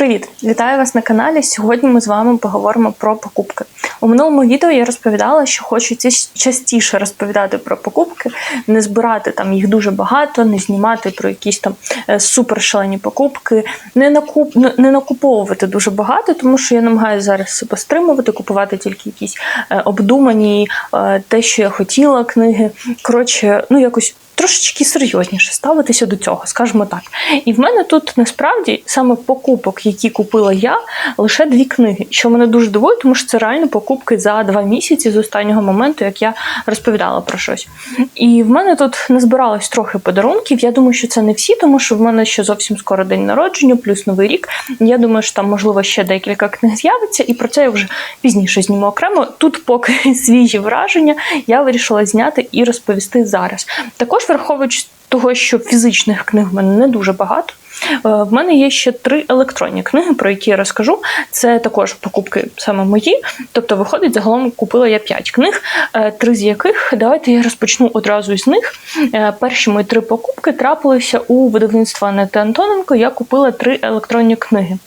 Привіт! Вітаю вас на каналі. Сьогодні ми з вами поговоримо про покупки. У минулому відео я розповідала, що хочу частіше розповідати про покупки, не збирати там їх дуже багато, не знімати про якісь там е, супершалені покупки, не накуп не- накуповувати дуже багато, тому що я намагаюся зараз себе стримувати, купувати тільки якісь е, обдумані, е, те, що я хотіла, книги. Коротше, ну якось. Трошечки серйозніше ставитися до цього, скажімо так. І в мене тут насправді саме покупок, які купила я, лише дві книги, що мене дуже дивує, тому що це реально покупки за два місяці з останнього моменту, як я розповідала про щось. І в мене тут назбиралось трохи подарунків. Я думаю, що це не всі, тому що в мене ще зовсім скоро день народження, плюс новий рік. Я думаю, що там можливо ще декілька книг з'явиться, і про це я вже пізніше зніму окремо. Тут поки свіжі враження, я вирішила зняти і розповісти зараз. Також враховуючи того, що фізичних книг в мене не дуже багато. Е, В мене є ще три електронні книги, про які я розкажу. Це також покупки саме мої. Тобто, виходить, загалом купила я п'ять книг, е, три з яких давайте я розпочну одразу із них. Е, Перші мої три покупки трапилися у видавництва Анети Антоненко. Я купила три електронні книги.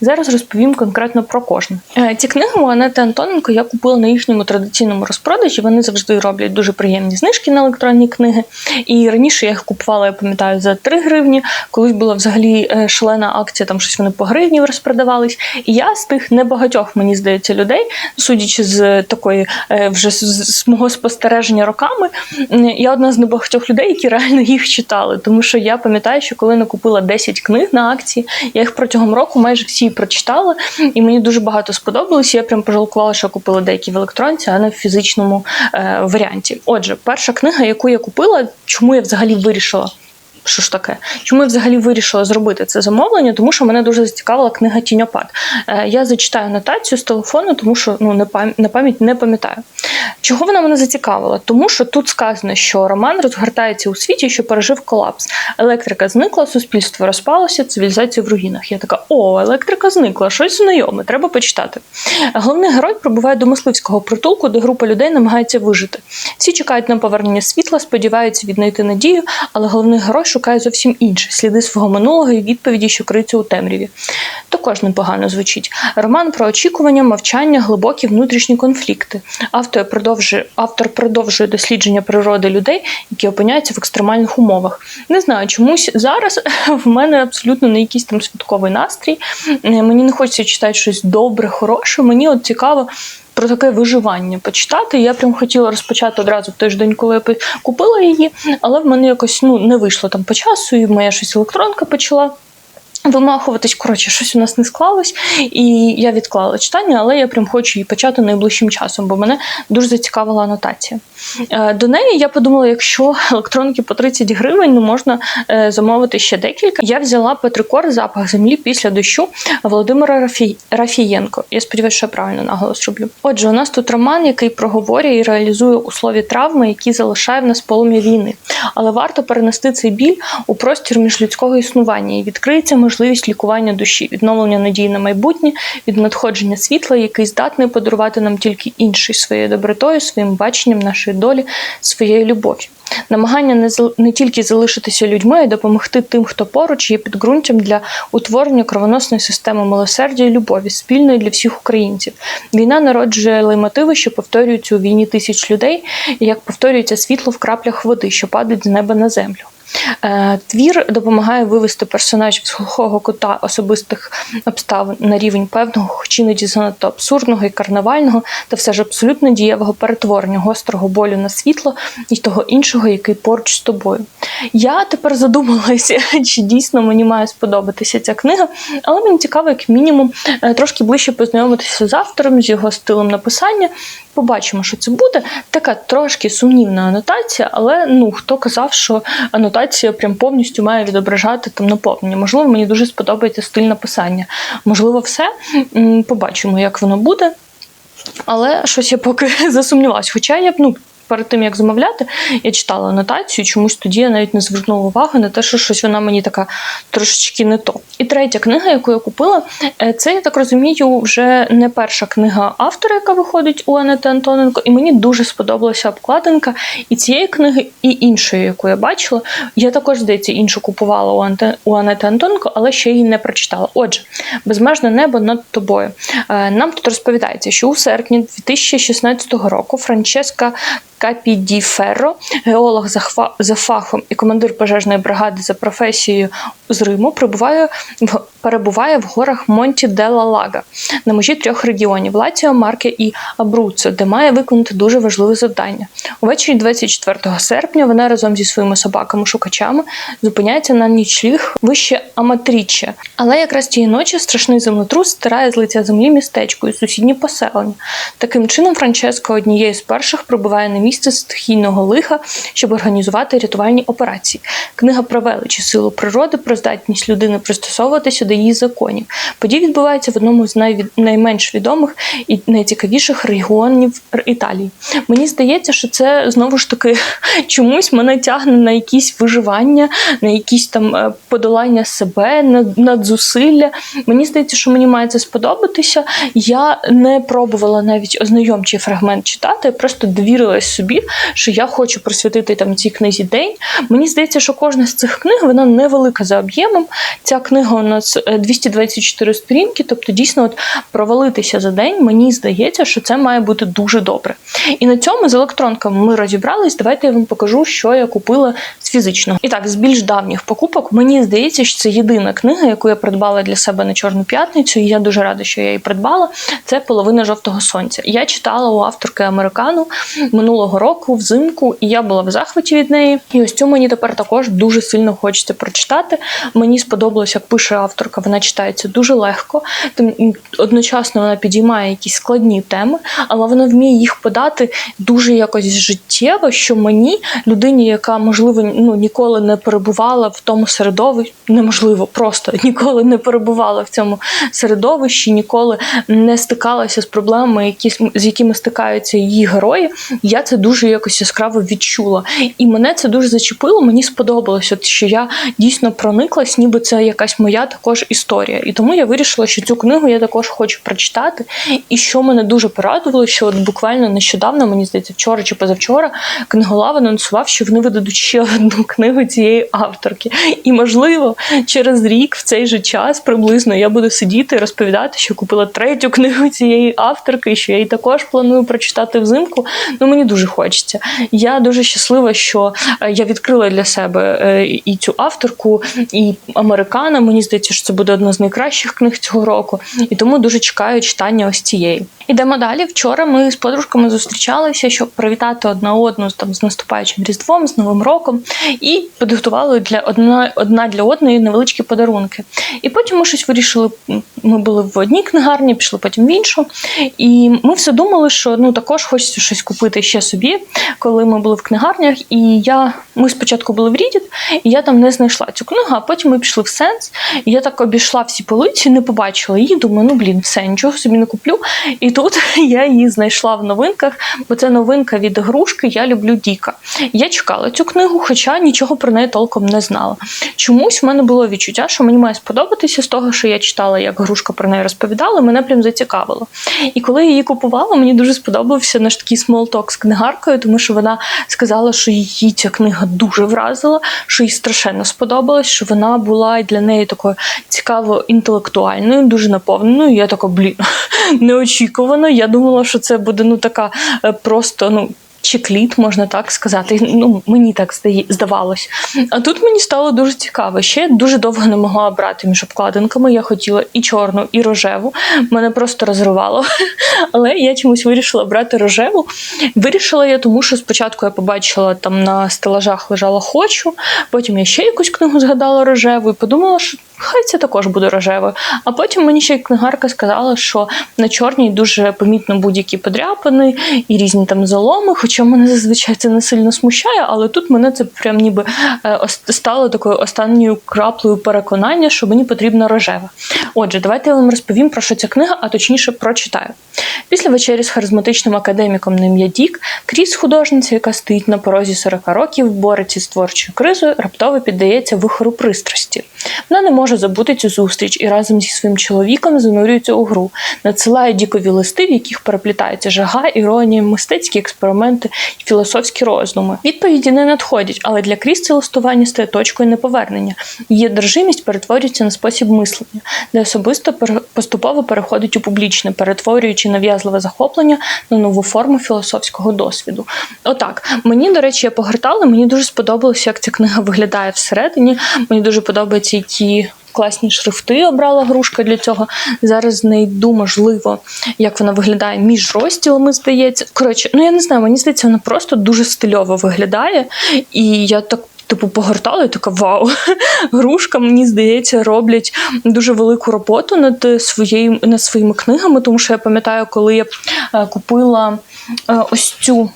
Зараз розповім конкретно про кожну. Ці книги у Анети Антоненко я купила на їхньому традиційному розпродажі. Вони завжди роблять дуже приємні знижки на електронні книги. І раніше я їх купувала, я пам'ятаю, за 3 гривні. Колись була взагалі е, шалена акція, там щось вони по гривні розпродавались. І я з тих небагатьох, мені здається, людей, судячи з такої е, вже з, мого спостереження роками, я одна з небагатьох людей, які реально їх читали. Тому що я пам'ятаю, що коли накупила 10 книг на акції, я їх протягом року майже всі прочитала, і мені дуже багато сподобалось. Я прям пожалкувала, що купила деякі в електронці, а не в фізичному е, варіанті. Отже, перша книга, яку я купила, чому я взагалі вирішила. Що ж таке? Чому я взагалі вирішила зробити це замовлення? Тому що мене дуже зацікавила книга Тіньопад. Е, я зачитаю нотацію з телефону, тому що ну на пам'ять не пам'ятаю. Чого вона мене зацікавила? Тому що тут сказано, що роман розгортається у світі, що пережив колапс. Електрика зникла, суспільство розпалося, цивілізація в руїнах. Я така: о, електрика зникла, щось знайоме, треба почитати. Головний герой прибуває до мисливського притулку, де група людей намагається вижити. Всі чекають на повернення світла, сподіваються віднайти надію, але головний герой шукає зовсім інше сліди свого минулого і відповіді, що криються у темряві. Також непогано звучить. Роман про очікування, мовчання, глибокі внутрішні конфлікти. Автор продовжує, автор продовжує дослідження природи людей, які опиняються в екстремальних умовах. Не знаю, чомусь зараз в мене абсолютно не якийсь там святковий настрій. Мені не хочеться читати щось добре, хороше. Мені от цікаво. Про таке виживання почитати. Я прям хотіла розпочати одразу в той ж день, коли я пи- купила її, але в мене якось ну не вийшло там по часу, і моя щось електронка почала. Вимахуватись, коротше, щось у нас не склалось, і я відклала читання, але я прям хочу її почати найближчим часом, бо мене дуже зацікавила анотація. Е, До неї я подумала, якщо електронки по 30 гривень, ну можна е, замовити ще декілька. Я взяла Петрикор запах землі після дощу Володимира Рафі... Рафієнко. Я сподіваюся, що я правильно наголос роблю. Отже, у нас тут роман, який проговорює і реалізує у слові травми, які залишає в нас полум'я війни. Але варто перенести цей біль у простір міжлюдського існування і відкриється можливість лікування душі, відновлення надії на майбутнє, від надходження світла, який здатний подарувати нам тільки інший своєю добротою, своїм баченням нашої долі, своєю любов'ю. Намагання не, не тільки залишитися людьми, а й допомогти тим, хто поруч, є підґрунтям для утворення кровоносної системи милосердя і любові, спільної для всіх українців. Війна народжує леймотиви, що повторюються у війні тисяч людей, як повторюється світло в краплях води, що падають з неба на землю. Е, Твір допомагає вивести персонажів з глухого кута особистих обставин на рівень певного, хоч іноді занадто абсурдного і карнавального, та все ж абсолютно дієвого перетворення гострого болю на світло і того іншого, який поруч з тобою. Я тепер задумалася, чи дійсно мені має сподобатися ця книга, але мені цікаво, як мінімум, е, трошки ближче познайомитися з автором, з його стилем написання. Побачимо, що це буде. Така трошки сумнівна анотація, але ну хто казав, що анотація прям повністю має відображати там наповнення. Можливо, мені дуже сподобається стиль написання. Можливо, все. Побачимо, як воно буде. Але щось я поки засумнівалась. Хоча я б ну перед тим як замовляти, я читала анотацію. Чомусь тоді я навіть не звернула увагу на те, що щось вона мені така трошечки не то. І третя книга, яку я купила, е, це я так розумію, вже не перша книга автора, яка виходить у Анети Антоненко. І мені дуже сподобалася обкладинка і цієї книги, і іншої, яку я бачила. Я також здається іншу купувала у, у Анети Антоненко, але ще її не прочитала. Отже, безмежне небо над тобою. Е, Нам тут розповідається, що у серпні 2016 року Франческа Капідіферро, геолог за, хва- за фахом і командир пожежної бригади за професією з Риму, прибуває в перебуває в горах Монті Делла Лага на межі трьох регіонів Лаціо, Марке і Абруццо, де має виконати дуже важливе завдання. Увечері 24 серпня вона разом зі своїми собаками-шукачами зупиняється на нічліг вище Аматріччя. Але якраз тієї ночі страшний землетрус стирає з лиця землі містечко і сусідні поселення. Таким чином, Франческо однією з перших прибуває на місце стихійного лиха, щоб організувати рятувальні операції. Книга про велич і силу природи, про здатність людини пристосовуватися до її законів. Події відбуваються в одному з найвід... найменш відомих і найцікавіших регіонів Італії. Мені здається, що це знову ж таки чомусь мене тягне на якісь виживання, на якісь там е, подолання себе, на надзусилля. Мені здається, що мені має це сподобатися. Я не пробувала навіть ознайомчий фрагмент читати, я просто довірилась собі, що я хочу присвятити там цій книзі день. Мені здається, що кожна з цих книг вона невелика за об'ємом. Ця книга у нас е, 224 сторінки, тобто дійсно от провалитися за день. Мені здається, що це має бути дуже добре. І на цьому з електронками ми розібрались. Давайте я вам покажу, що я купила з фізичного. І так, з більш давніх покупок, мені здається, що це єдина книга, яку я придбала для себе на Чорну п'ятницю, і я дуже рада, що я її придбала. Це половина жовтого сонця. Я читала у авторки американу минулого року взимку, і я була в захваті від неї. І ось цю мені тепер також дуже сильно хочеться прочитати. Мені сподобалось, як пише авторка. Вона читається дуже легко, тим одночасно вона підіймає якісь складні теми, але вона вміє їх подати дуже якось життєво, що мені, людині, яка можливо ну ніколи не перебувала в тому середовищі, неможливо, просто ніколи не перебувала в цьому середовищі, ніколи не стикалася з проблемами, які з якими стикаються її герої. Я це дуже якось яскраво відчула, і мене це дуже зачепило. Мені сподобалося, що я дійсно прониклась, ніби це якась моя також історія. І тому я вирішила, що цю книгу я також хочу прочитати. І що мене дуже порадувало, що от буквально нещодавно, мені здається, вчора чи позавчора, книголав анонсував, що вони видадуть ще одну книгу цієї авторки. І, можливо, через рік в цей же час приблизно я буду сидіти і розповідати, що купила третю книгу цієї авторки, що я її також планую прочитати взимку. Ну мені дуже хочеться. Я дуже щаслива, що е, я відкрила для себе е, і цю авторку, і американа. Мені здається, що це буде одна з найкращих книг цього року, і тому дуже чекаю читання ось цієї. Ідемо далі. Вчора ми з подружками зустрічалися, щоб привітати одна одну там з наступаючим різдвом, з новим роком, і підготували для одна, одна для одної невеличкі подарунки. І потім ми щось вирішили. Ми були в одній книгарні, пішли потім в іншу. І ми все думали, що ну також хочеться щось купити ще собі, коли ми були в книгарнях. І я ми спочатку були в Рідіт, і я там не знайшла цю книгу, а потім ми пішли в сенс. І я так обійшла всі полиці, не побачила її. Думаю, ну блін, все, нічого собі не куплю. І тут я її знайшла в новинках, бо це новинка від грушки. Я люблю Діка. Я чекала цю книгу, хоча нічого про неї толком не знала. Чомусь в мене було відчуття, що мені має сподобатися з того, що я читала, як грушка про неї розповідала, мене прям зацікавило. І коли я її купувала, мені дуже сподобався наш такий смолток з книгаркою, тому що вона сказала, що її ця книга дуже вразила, що їй страшенно сподобалось, що вона була для неї такою цікаво інтелектуальною, дуже наповненою. Я така, блін, неочікувано. Я думала, що це буде ну така е, просто ну. Чекліт, можна так сказати. Ну, мені так здавалось. А тут мені стало дуже цікаво. Ще я дуже довго не могла обрати між обкладинками. Я хотіла і чорну, і рожеву. Мене просто розривало. Але я чомусь вирішила брати рожеву. Вирішила я, тому що спочатку я побачила там на стелажах лежала хочу, потім я ще якусь книгу згадала рожеву і подумала, що хай це також буде рожеве. А потім мені ще й книгарка сказала, що на чорній дуже помітно будь-які подряпини і різні там заломи. Хоча мене зазвичай це не сильно смущає, але тут мене це прям ніби е, стало такою останньою краплею переконання, що мені потрібна рожева. Отже, давайте я вам розповім про що ця книга, а точніше прочитаю. Після вечері з харизматичним академіком на ім'я Дік, Кріс, художниця, яка стоїть на порозі 40 років, бореться з творчою кризою, раптово піддається вихору пристрасті. Вона не може забути цю зустріч і разом зі своїм чоловіком занурюється у гру, надсилає Дікові листи, в яких переплітається жага, іронія, мистецькі експерименти і філософські роздуми. Відповіді не надходять, але для Кріс це листування стає точкою неповернення. Її одержимість перетворюється на спосіб мислення, де особисто поступово переходить у публічне, перетворюючи нав'язливе захоплення на нову форму філософського досвіду. Отак, мені, до речі, я погортала, мені дуже сподобалося, як ця книга виглядає всередині. Мені дуже подобається, які. Класні шрифти обрала грушка для цього. Зараз знайду, можливо, як вона виглядає між розділами, здається. Коротше, ну я не знаю, мені здається, вона просто дуже стильово виглядає. І я так типу погортала і така вау. Грушка, мені здається, роблять дуже велику роботу над своєю над своїми книгами, тому що я пам'ятаю, коли я е, купила е, ось цю.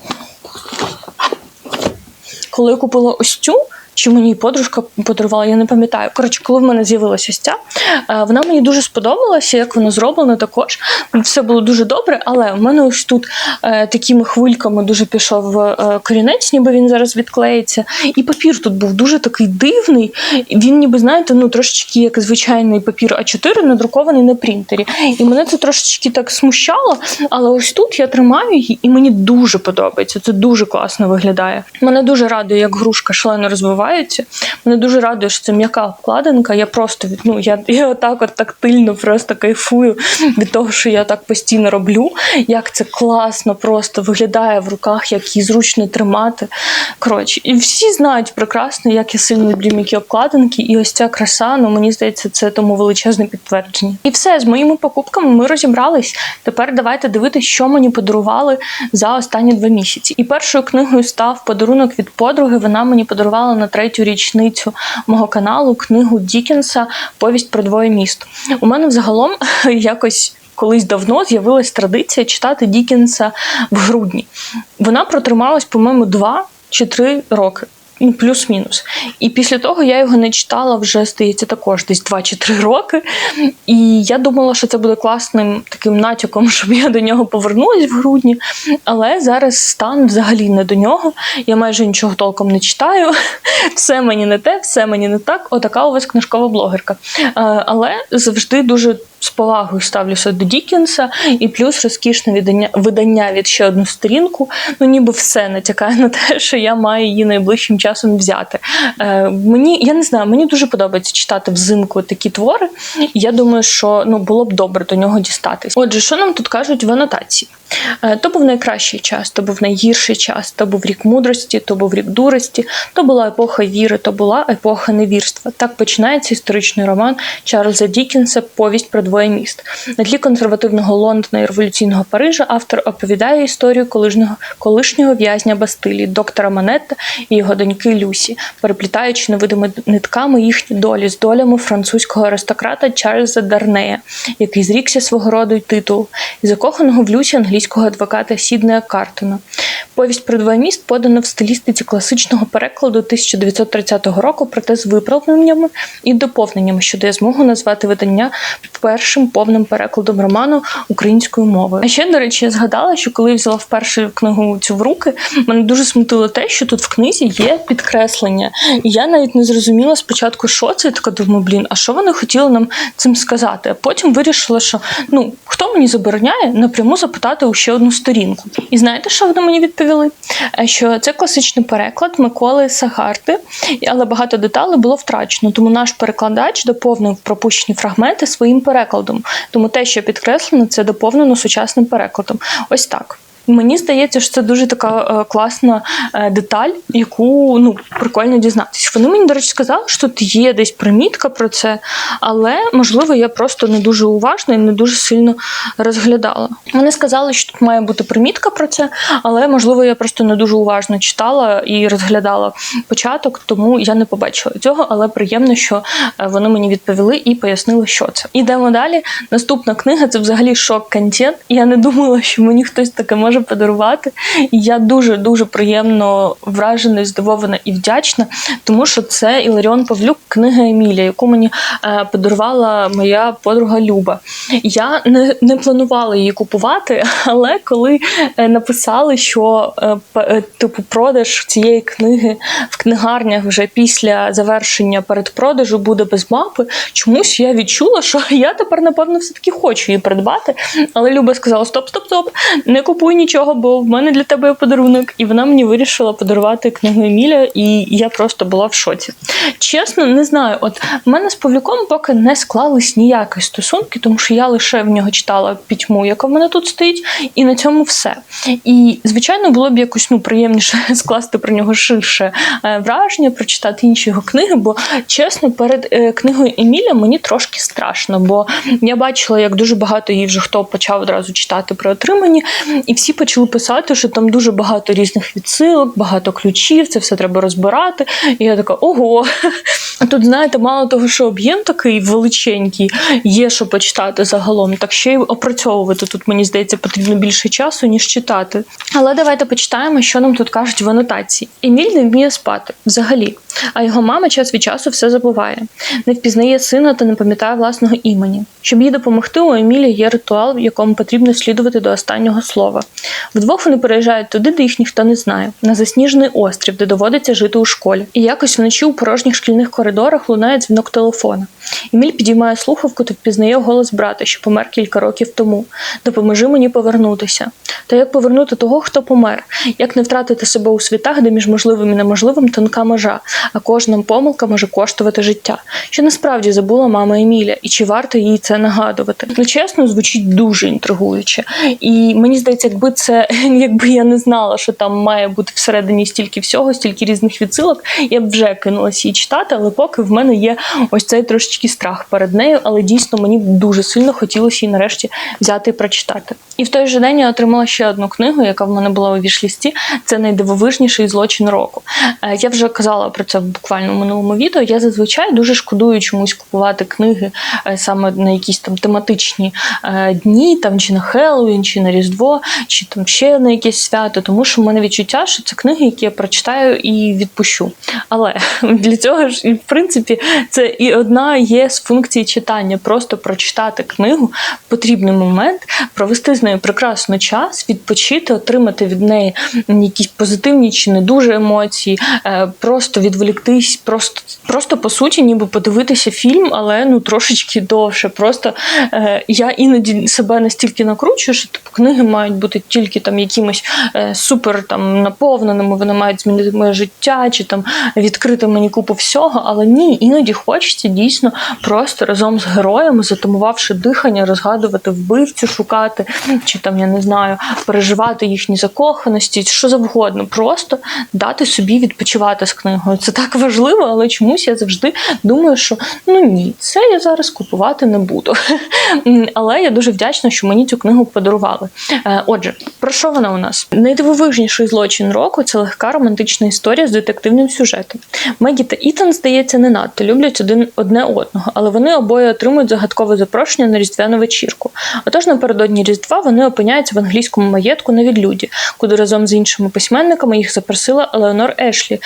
Коли я купила ось цю, чи мені подружка подарувала, я не пам'ятаю. Коротше, коли в мене з'явилася ось ця, е, вона мені дуже сподобалася, як воно зроблено також. Все було дуже добре, але в мене ось тут е, такими хвильками дуже пішов е, корінець, ніби він зараз відклеїться. І папір тут був дуже такий дивний. Він, ніби, знаєте, ну трошечки як звичайний папір А4, надрукований на принтері. І мене це трошечки так смущало, але ось тут я тримаю її, і мені дуже подобається. Це дуже класно виглядає. Мене дуже радує, як грушка шалено розвивається. Мене дуже радує, що це м'яка вкладинка. Я просто ну, я, я отак от тактильно просто кайфую від того, що я так постійно роблю. Як це класно просто виглядає в руках, як її зручно тримати. Коротше, і всі знають прекрасно, як я сильно люблю м'які обкладинки, і ось ця краса, ну мені здається, це тому величезне підтвердження. І все з моїми покупками ми розібрались. Тепер давайте дивитися, що мені подарували за останні два місяці. І першою книгою став подарунок від подруги. Вона мені подарувала на третю річницю мого каналу книгу Дікінса Повість про двоє міст. У мене взагалом якось. Колись давно з'явилась традиція читати Дікенса в грудні. Вона протрималась, по-моєму, два чи три роки. Ну, плюс-мінус. І після того я його не читала вже, здається, також десь 2 чи 3 роки. І я думала, що це буде класним таким натяком, щоб я до нього повернулась в грудні. Але зараз стан взагалі не до нього. Я майже нічого толком не читаю. Все мені не те, все мені не так. Отака у вас книжкова блогерка. Але завжди дуже з повагою ставлюся до Дікінса, і плюс розкішне видання, видання від ще одну сторінку. Ну, ніби все натякає на те, що я маю її найближчим часом взяти. Е, мені я не знаю, мені дуже подобається читати взимку такі твори. Я думаю, що ну було б добре до нього дістатись. Отже, що нам тут кажуть в анотації? Е, То був найкращий час, то був найгірший час, то був рік мудрості, то був рік дурості, то була епоха віри, то була епоха невірства. Так починається історичний роман Чарльза Дікінса Повість про двоє міст. На тлі консервативного Лондона і революційного Парижа автор оповідає історію колишнього, колишнього в'язня Бастилії, доктора Манетта і його доньки Люсі, переплітаючи невидими нитками їхні долі з долями французького аристократа Чарльза Дарнея, який зрікся свого роду й титулу, і закоханого в Люсі англійського адвоката Сіднея Картона. Повість про двоє міст подана в стилістиці класичного перекладу 1930 року, проте з виправленнями і доповненнями, що дає змогу назвати видання першим повним перекладом роману українською мовою. А ще, до речі, я згадала, що коли я взяла вперше книгу цю в руки, мене дуже смутило те, що тут в книзі є підкреслення. І я навіть не зрозуміла спочатку, що це. Я така думаю, блін, а що вони хотіли нам цим сказати? А потім вирішила, що ну хто мені забороняє напряму запитати у ще одну сторінку. І знаєте, що вони мені відповіли? Е, Що це класичний переклад Миколи Сагарти, але багато деталей було втрачено. Тому наш перекладач доповнив пропущені фрагменти своїм перекладом. Тому те, що підкреслено, це доповнено сучасним перекладом. Ось так. Мені здається, що це дуже така е, класна е, деталь, яку ну прикольно дізнатися. Вони мені, до речі, сказали, що тут є десь примітка про це, але можливо я просто не дуже уважна і не дуже сильно розглядала. Вони сказали, що тут має бути примітка про це, але можливо я просто не дуже уважно читала і розглядала початок, тому я не побачила цього. Але приємно, що е, вони мені відповіли і пояснили, що це. Ідемо далі. Наступна книга це взагалі шок-контент. Я не думала, що мені хтось таке може подарувати. І я дуже дуже приємно вражена, здивована і вдячна, тому що це Іларіон Павлюк, книга Емілія, яку мені е, подарувала моя подруга Люба. Я не, не планувала її купувати, але коли е, написали, що е, типу продаж цієї книги в книгарнях вже після завершення передпродажу буде без мапи, чомусь я відчула, що я тепер, напевно, все-таки хочу її придбати. Але Люба сказала: Стоп, стоп, стоп, не купуй нічого, бо в мене для тебе подарунок. І вона мені вирішила подарувати книгу Еміля, і я просто була в шоці. Чесно, не знаю. От в мене з Павлюком поки не склались ніякі стосунки, тому що я лише в нього читала пітьму, яка в мене тут стоїть, і на цьому все. І звичайно, було б якось ну приємніше скласти про нього ширше е, враження, прочитати інші його книги. Бо чесно, перед е, книгою Еміля мені трошки страшно, бо я бачила, як дуже багато її вже хто почав одразу читати про отримані, і всі почали писати, що там дуже багато різних відсилок, багато ключів, це все треба розбирати. І я така, ого. Тут, знаєте, мало того, що об'єм такий величенький, є що почитати загалом, так ще й опрацьовувати тут, мені здається, потрібно більше часу, ніж читати. Але давайте почитаємо, що нам тут кажуть в анотації. Еміль не вміє спати взагалі, а його мама час від часу все забуває, не впізнає сина та не пам'ятає власного імені. Щоб їй допомогти, у Емілі є ритуал, в якому потрібно слідувати до останнього слова. Вдвох вони переїжджають туди, де їх ніхто не знає, на засніжений острів, де доводиться жити у школі. І якось вночі у порожніх шкільних коридорах лунає дзвінок телефона. Еміль підіймає слухавку та впізнає голос брата, що помер кілька років тому. Допоможи мені повернутися. Та як повернути того, хто помер? Як не втратити себе у світах, де між можливим і неможливим тонка межа, а кожна помилка може коштувати життя? Що насправді забула мама Еміля, і чи варто їй це нагадувати? Ну чесно, звучить дуже інтригуюче. І мені здається, якби це якби я не знала, що там має бути всередині стільки всього, стільки різних відсилок, я б вже кинулася її читати, але поки в мене є ось цей трошечки страх перед нею, але дійсно мені дуже сильно хотілося її нарешті взяти і прочитати. І в той же день я отримала ще одну книгу, яка в мене була у вішлісті. Це найдивовижніший злочин року. Е, Я вже казала про це буквально в минулому відео. Я зазвичай дуже шкодую чомусь купувати книги е, саме на якісь там тематичні е, дні, там чи на Хеллоуін, чи на Різдво, чи там ще на якесь свято, тому що в мене відчуття, що це книги, які я прочитаю і відпущу. Але для цього ж, в принципі, це і одна є з функцій читання: просто прочитати книгу в потрібний момент, провести з нею прекрасно час, відпочити, отримати від неї якісь позитивні чи не дуже емоції, е, просто відволіктись, просто, просто по суті, ніби подивитися фільм, але ну трошечки довше. Просто е, я іноді себе настільки накручую, що типу книги мають бути тільки там якимось е, супер там наповненими, вони мають змінити моє життя, чи там відкрити мені купу всього. Але ні, іноді хочеться дійсно просто разом з героями, затамувавши дихання, розгадувати вбивцю, шукати, чи там я не знаю, переживати їхні закоханості, що завгодно, просто дати собі відпочивати з книгою. Це так важливо, але чомусь я завжди думаю, що ну ні, це я зараз купувати не буду. Але я дуже вдячна, що мені цю книгу подарували. Е, Отже, про що вона у нас? Найдивовижніший злочин року це легка романтична історія з детективним сюжетом. Мегі та Ітан, здається, не надто люблять один одне одного, але вони обоє отримують загадкове запрошення на різдвяну вечірку. Отож, напередодні Різдва вони опиняються в англійському маєтку на відлюді, куди разом з іншими письменниками їх запросила Елеонор Ешлі,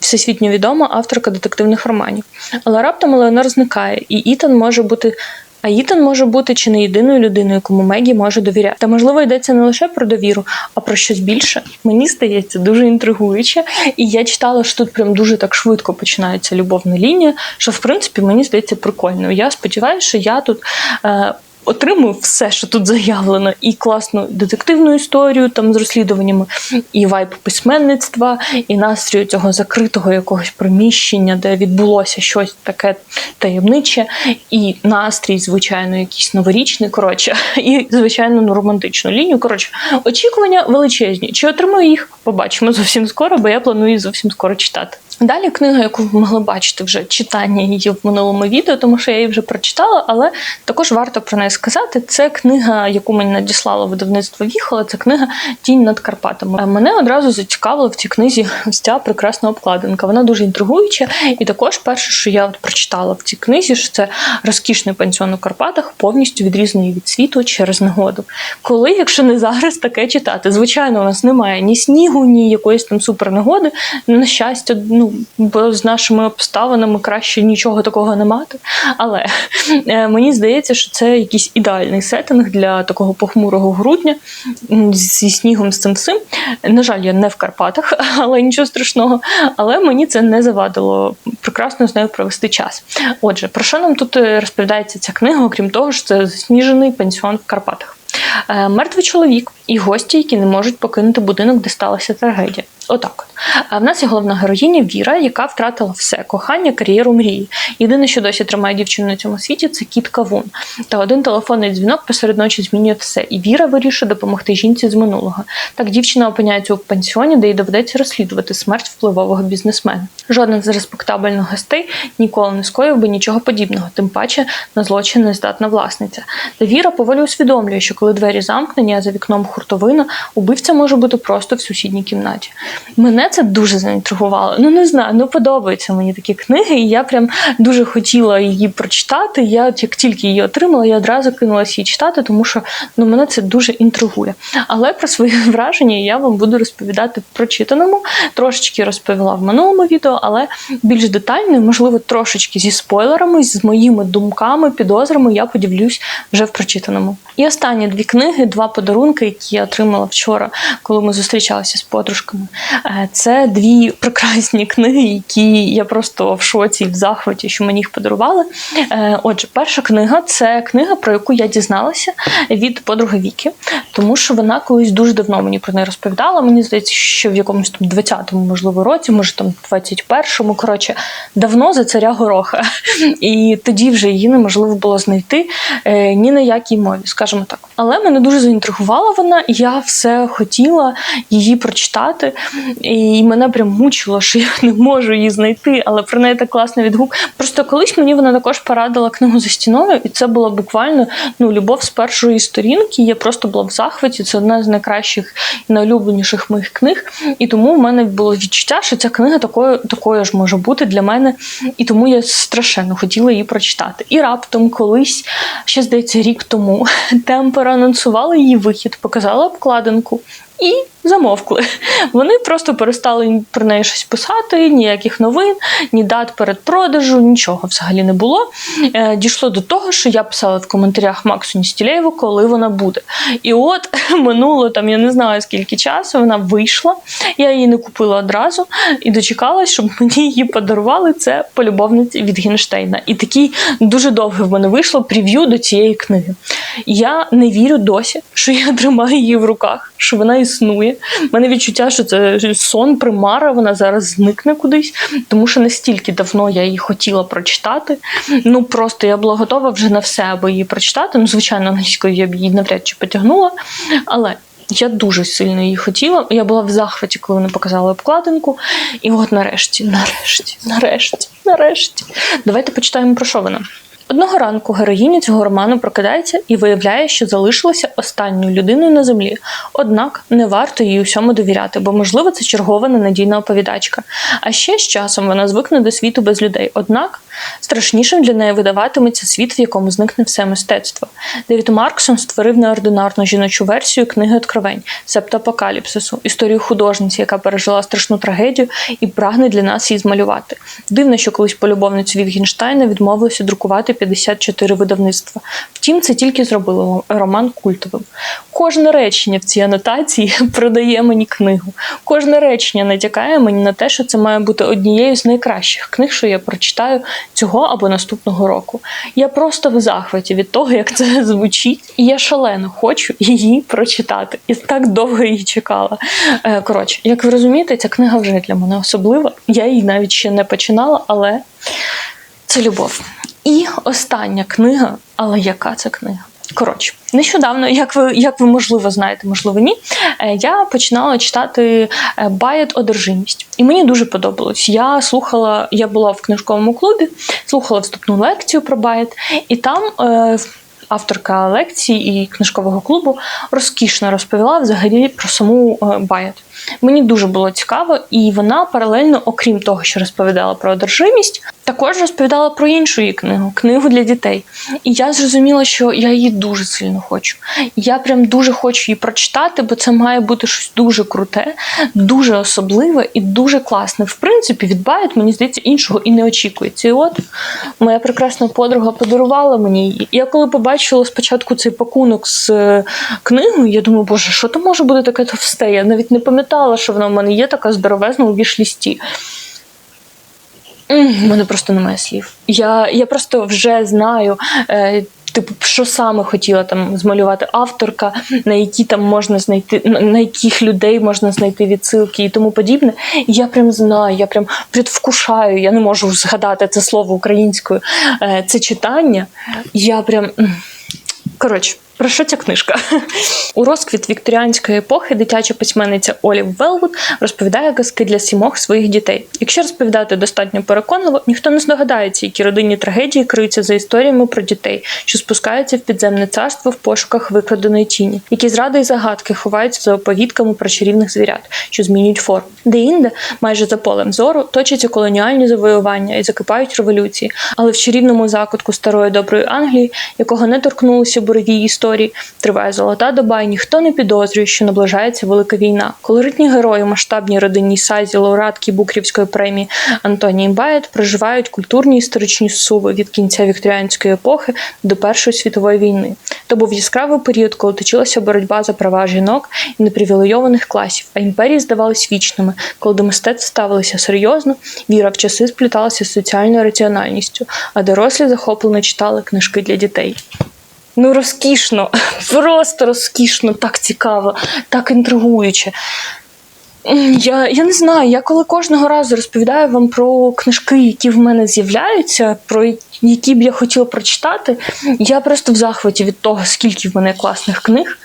всесвітньо відома авторка детективних романів. Але раптом Елеонор зникає, і Ітан може бути. А Ітан може бути чи не єдиною людиною, кому Мегі може довіряти. Та можливо йдеться не лише про довіру, а про щось більше. Мені здається, дуже інтригуюче. І я читала, що тут прям дуже так швидко починається любовна лінія, що в принципі мені здається прикольно. Я сподіваюся, що я тут. Е, отримую все, що тут заявлено, і класну детективну історію там з розслідуваннями, і вайб письменництва, і настрію цього закритого якогось приміщення, де відбулося щось таке таємниче, і настрій, звичайно, якийсь новорічний. Коротше, і звичайно ну, романтичну лінію. Коротше, очікування величезні. Чи отримаю їх? Побачимо зовсім скоро, бо я планую зовсім скоро читати. Далі книга, яку ви могли бачити вже читання її в минулому відео, тому що я її вже прочитала, але також варто про неї сказати. Це книга, яку мені надіслало видавництво Віхола. Це книга Тінь над Карпатами. Мене одразу зацікавила в цій книзі ось ця прекрасна обкладинка. Вона дуже інтригуюча. І також перше, що я от прочитала в цій книзі, що це розкішний пансіон у Карпатах, повністю відрізаний від світу через негоду. Коли, якщо не зараз, таке читати? Звичайно, у нас немає ні снігу, ні якоїсь там супернегоди. На щастя, ну бо з нашими обставинами краще нічого такого не мати. Але е, мені здається, що це якийсь ідеальний сеттинг для такого похмурого грудня зі снігом з цим всім. На жаль, я не в Карпатах, але нічого страшного. Але мені це не завадило прекрасно з нею провести час. Отже, про що нам тут е, розповідається ця книга, окрім того, що це засніжений пенсіон в Карпатах. Е, Мертвий чоловік і гості, які не можуть покинути будинок, де сталася трагедія. Отак от. А в нас є головна героїня Віра, яка втратила все кохання, кар'єру, мрії. Єдине, що досі тримає дівчину на цьому світі, це кіт Кавун. Та один телефонний дзвінок посеред ночі змінює все. І Віра вирішує допомогти жінці з минулого. Так дівчина опиняється у пансіоні, де їй доведеться розслідувати смерть впливового бізнесмена. Жоден з респектабельних гостей ніколи не скоїв би нічого подібного, тим паче на злочин не здатна власниця. Та Віра поволі усвідомлює, що коли двері замкнені, а за вікном хуртовина, убивця може бути просто в сусідній кімнаті. Мене це дуже заінтригувало. Ну не знаю, ну подобаються мені такі книги, і я прям дуже хотіла її прочитати. Я як тільки її отримала, я одразу кинулася її читати, тому що ну мене це дуже інтригує. Але про свої враження я вам буду розповідати в прочитаному. Трошечки розповіла в минулому відео, але більш детально, можливо, трошечки зі спойлерами, з моїми думками, підозрами я поділюсь вже в прочитаному. І останні дві книги, два подарунки, які я отримала вчора, коли ми зустрічалися з подружками. Е, Це дві прекрасні книги, які я просто в шоці і в захваті, що мені їх подарували. Е, Отже, перша книга це книга, про яку я дізналася від подруги Віки, тому що вона колись дуже давно мені про неї розповідала. Мені здається, що в якомусь там 20-му, можливо, році, може там 21-му, коротше, давно за царя гороха. І тоді вже її неможливо було знайти е, ні на якій мові, скажімо так. Але мене дуже заінтригувала вона, і я все хотіла її прочитати. І мене прям мучило, що я не можу її знайти, але про неї так класно відгук. Просто колись мені вона також порадила книгу за стіною, і це була буквально ну, любов з першої сторінки. Я просто була в захваті. Це одна з найкращих і найулюбленіших моїх книг. І тому в мене було відчуття, що ця книга такою, такою ж може бути для мене. І тому я страшенно хотіла її прочитати. І раптом колись, ще здається, рік тому темпера анонсувала її вихід, показала обкладинку. І замовкли. Вони просто перестали про неї щось писати, ніяких новин, ні дат передпродажу, нічого взагалі не було. Е, Дійшло до того, що я писала в коментарях Максу Ністілєєву, коли вона буде. І от минуло там, я не знаю скільки часу, вона вийшла. Я її не купила одразу і дочекалась, щоб мені її подарували. Це полюбовниці від Гінштейна. І такий дуже довгий в мене вийшло прев'ю до цієї книги. Я не вірю досі, що я тримаю її в руках, що вона існує. У мене відчуття, що це сон, примара, вона зараз зникне кудись, тому що настільки давно я її хотіла прочитати. Ну просто я була готова вже на все, аби її прочитати. Ну, звичайно, англійською я б її навряд чи потягнула. Але я дуже сильно її хотіла. Я була в захваті, коли вони показали обкладинку. І от нарешті, нарешті, нарешті, нарешті. Давайте почитаємо про що вона. Одного ранку героїня цього роману прокидається і виявляє, що залишилася останньою людиною на землі. Однак не варто їй усьому довіряти, бо, можливо, це чергова ненадійна оповідачка. А ще з часом вона звикне до світу без людей. Однак страшнішим для неї видаватиметься світ, в якому зникне все мистецтво. Девід Марксон створив неординарну жіночу версію книги Откровень, себто апокаліпсису, історію художниці, яка пережила страшну трагедію і прагне для нас її змалювати. Дивно, що колись полюбовницю Вітгенштайна відмовилися друкувати 54 видавництва. Втім, це тільки зробило роман культовим. Кожне речення в цій анотації продає мені книгу. Кожне речення натякає мені на те, що це має бути однією з найкращих книг, що я прочитаю цього або наступного року. Я просто в захваті від того, як це звучить, і я шалено хочу її прочитати. І так довго її чекала. Е, Коротше, як ви розумієте, ця книга вже для мене особлива. Я її навіть ще не починала, але це любов. І остання книга, але яка це книга? Коротше, нещодавно, як ви як ви можливо знаєте, можливо, ні, е, я починала читати е, Баят Одержимість. І мені дуже подобалось. Я слухала, я була в книжковому клубі, слухала вступну лекцію про Баят, і там. Е, Авторка лекції і книжкового клубу розкішно розповіла взагалі про саму е, Баят. Мені дуже було цікаво, і вона паралельно, окрім того, що розповідала про одержимість, також розповідала про іншу її книгу книгу для дітей. І я зрозуміла, що я її дуже сильно хочу. Я прям дуже хочу її прочитати, бо це має бути щось дуже круте, дуже особливе і дуже класне. В принципі, від Байт, мені здається, іншого і не очікується. І от моя прекрасна подруга подарувала мені її. Я коли побачила спочатку цей пакунок з е, книгою, я думаю, боже, що там може бути таке товсте? Я навіть не пам'ятала, що вона в мене є така здоровезна у вішлісті. У мене просто немає слів. Я я просто вже знаю, е, типу, що саме хотіла там змалювати авторка, на які там можна знайти, на яких людей можна знайти відсилки і тому подібне. І я прям знаю, я прям предвкушаю, я не можу згадати це слово українською. Е, це читання. Я прям. Коротше. Про що ця книжка? У розквіт вікторіанської епохи дитяча письменниця Олів Велвуд розповідає казки для сімох своїх дітей. Якщо розповідати достатньо переконливо, ніхто не здогадається, які родинні трагедії криються за історіями про дітей, що спускаються в підземне царство в пошуках викраденої тіні, які зради й загадки ховаються за оповідками про чарівних звірят, що змінюють форму. Де-інде, майже за полем зору, точаться колоніальні завоювання і закипають революції, але в чарівному закутку старої доброї Англії, якого не торкнулися бурові історії, історії триває золота доба, і ніхто не підозрює, що наближається велика війна. Колоритні герої масштабній родинній сазі лауреатки Букрівської премії Антонії Баєт проживають культурні історичні суви від кінця вікторіанської епохи до Першої світової війни. То був яскравий період, коли точилася боротьба за права жінок і непривілейованих класів, а імперії здавались вічними, коли до мистецтв ставилися серйозно, віра в часи спліталася з соціальною раціональністю, а дорослі захоплено читали книжки для дітей. Ну, розкішно, просто розкішно, так цікаво, так інтригуюче. Я я не знаю, я коли кожного разу розповідаю вам про книжки, які в мене з'являються, про які б я хотіла прочитати, я просто в захваті від того, скільки в мене класних книг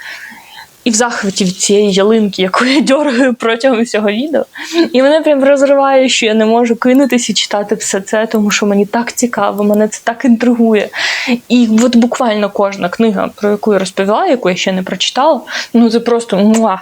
і в захваті від цієї ялинки, яку я дергаю протягом всього відео. І мене прям розриває, що я не можу кинутися і читати все це, тому що мені так цікаво, мене це так інтригує. І от буквально кожна книга, про яку я розповіла, яку я ще не прочитала, ну це просто муа.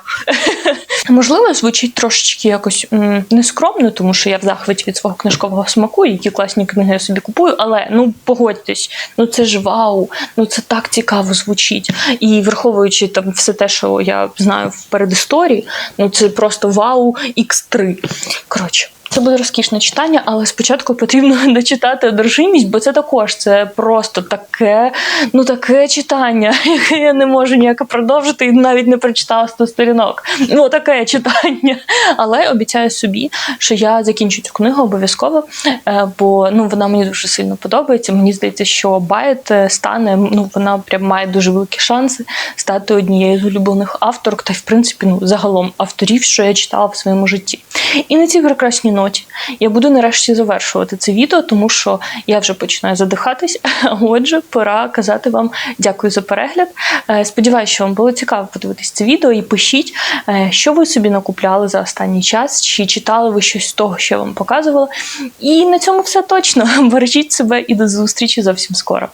Можливо, звучить трошечки якось нескромно, тому що я в захваті від свого книжкового смаку, які класні книги я собі купую, але ну погодьтесь, ну це ж вау, ну це так цікаво звучить. І враховуючи там все те, що я знаю в передісторії, ну це просто вау X3. Коротше. Це буде розкішне читання, але спочатку потрібно дочитати одержимість, бо це також це просто таке, ну таке читання, яке я не можу ніяк продовжити і навіть не прочитала 100 сторінок. Ну таке читання. Але обіцяю собі, що я закінчу цю книгу обов'язково, е, бо ну вона мені дуже сильно подобається. Мені здається, що Байт е, стане, ну вона прям має дуже великі шанси стати однією з улюблених авторок, та в принципі ну загалом авторів, що я читала в своєму житті. І на цій прекрасній ноті я буду нарешті завершувати це відео, тому що я вже починаю задихатись. Отже, пора казати вам дякую за перегляд. Е, сподіваюся, що вам було цікаво подивитись це відео і пишіть, е, що ви собі накупляли за останній час, чи читали ви щось з того, що я вам показувала. І на цьому все точно. Бережіть себе і до зустрічі зовсім скоро.